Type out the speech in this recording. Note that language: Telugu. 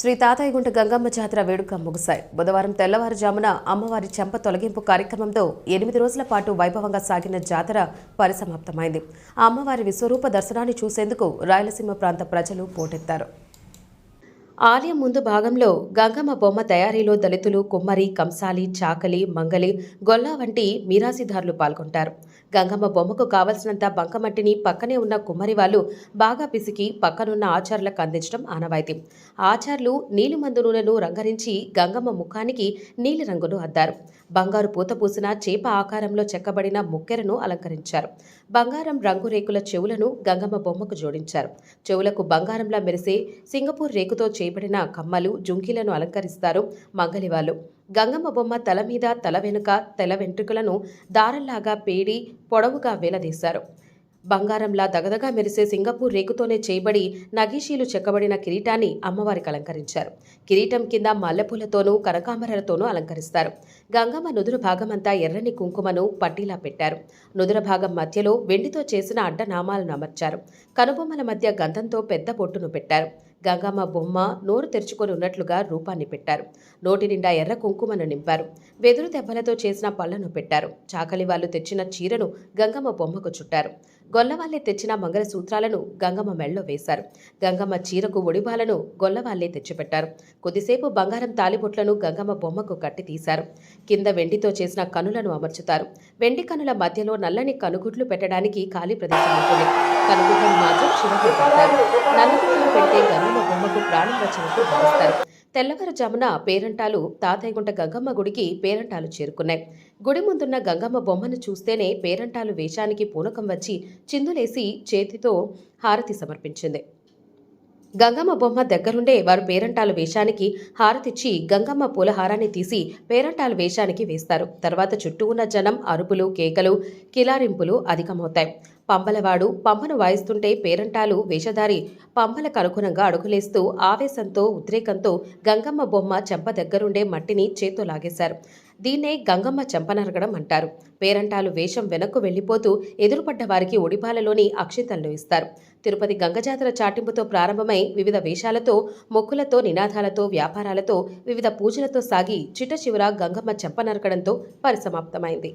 శ్రీ తాతయ్యగుంట గంగమ్మ జాతర వేడుక ముగిశాయి. బుధవారం తెల్లవారుజామున అమ్మవారి చెంప తొలగింపు కార్యక్రమంతో ఎనిమిది రోజుల పాటు వైభవంగా సాగిన జాతర పరిసమాప్తమైంది. అమ్మవారి విశ్వరూప దర్శనాన్ని చూసేందుకు రాయలసీమ ప్రాంత ప్రజలు పోటెత్తారు. ఆలయం ముందు భాగంలో గంగమ్మ బొమ్మ తయారీలో దళితులు కుమ్మరి కంసాలి చాకలి మంగలి గొల్ల వంటి మీరాసిదారులు పాల్గొంటారు. గంగమ్మ బొమ్మకు కావలసినంత బంకమట్టిని పక్కనే ఉన్న కుమ్మరి వాళ్ళు బాగా పిసికి పక్కనున్న ఆచారులకు అందించడం ఆనవాయితీ. ఆచార్లు నీలిమందు నూనెను రంగరించి గంగమ్మ ముఖానికి నీలి రంగును అద్దారు. బంగారు పూత పూసిన చేప ఆకారంలో చెక్కబడిన ముక్కెరను అలంకరించారు. బంగారం రంగు రేకుల చెవులను గంగమ్మ బొమ్మకు జోడించారు. చెవులకు బంగారంలా మెరిసే సింగపూర్ రేకుతో చే చేయబడిన కమ్మలు జుంకీలను అలంకరిస్తారు మంగలివాళ్ళు. గంగమ్మ బొమ్మ తల మీద తల వెనుక తెల వెంట్రుకలను దారంలాగా పేడి పొడవుగా వేలదీశారు బంగారంలా దగదగా మెరిసే సింగపూర్ రేకుతోనే చేయబడి నగీషీలు చెక్కబడిన కిరీటాన్ని అమ్మవారికి అలంకరించారు. కిరీటం కింద మల్లెపూలతోనూ కనకాంబరాలతోనూ అలంకరిస్తారు. గంగమ్మ నుదురు భాగమంతా ఎర్రని కుంకుమను పట్టీలా పెట్టారు. నుదుర భాగం మధ్యలో వెండితో చేసిన అడ్డనామాలను అమర్చారు. కనుబొమ్మల మధ్య గంధంతో పెద్ద బొట్టును పెట్టారు. గంగమ్మ బొమ్మ నోరు తెరుచుకొని ఉన్నట్లుగా రూపాన్ని పెట్టారు. నోటి నిండా ఎర్ర కుంకుమను నింపారు. వెదురు దెబ్బలతో చేసిన పళ్ళను పెట్టారు. చాకలి వాళ్ళు తెచ్చిన చీరను గంగమ్మ బొమ్మకు చుట్టారు. గొల్లవాళ్ళే తెచ్చిన మంగళసూత్రాలను గంగమ్మ మెళ్ళలో వేశారు. గంగమ్మ చీరకు ఒడిబాలను గొల్లవాళ్ళే తెచ్చిపెట్టారు. కొద్దిసేపు బంగారం తాలిబొట్లను గంగమ్మ బొమ్మకు కట్టి తీశారు. కింద వెండితో చేసిన కనులను అమర్చుతారు. వెండి కనుల మధ్యలో నల్లని కనుగుడ్లు పెట్టడానికి ఖాళీ ప్రదేశం ఉంటుంది. కనుగుడ్లను మాత్రం శివకు పెడతారు పెడితే గంగమ్మ బొమ్మకు ప్రాణం వచ్చినట్టు భావిస్తారు తెల్లవారుజామున పేరంటాలు తాతయ్యగుంట గంగమ్మ గుడికి పేరంటాలు చేరుకున్నాయి. గుడి ముందున్న గంగమ్మ బొమ్మను చూస్తేనే పేరంటాలు వేషానికి పూనకం వచ్చి చిందులేసి చేతితో హారతి సమర్పించింది. గంగమ్మ బొమ్మ దగ్గరుండే వారు పేరంటాలు వేషానికి హారతిచ్చి గంగమ్మ పూలహారాన్ని తీసి పేరంటాలు వేషానికి వేస్తారు. తర్వాత చుట్టూ ఉన్న జనం అరుపులు కేకలు కిలారింపులు అధికమవుతాయి. పంబలవాడు పంపను వాయిస్తుంటే పేరంటాలు వేషధారి పంపలకు అనుగుణంగా అడుగులేస్తూ ఆవేశంతో ఉద్రేకంతో గంగమ్మ బొమ్మ చెంప దగ్గరుండే మట్టిని చేత్తో లాగేశారు. దీన్నే గంగమ్మ చెంపనరగడం అంటారు. పేరంటాలు వేషం వెనక్కు వెళ్ళిపోతూ ఎదురుపడ్డ వారికి ఒడిపాలలోని అక్షింతలను ఇస్తారు. తిరుపతి గంగజాతర చాటింపుతో ప్రారంభమై వివిధ వేషాలతో మొక్కులతో నినాదాలతో వ్యాపారాలతో వివిధ పూజలతో సాగి చిట్ట చివర గంగమ్మ చెంపనరకడంతో పరిసమాప్తమైంది.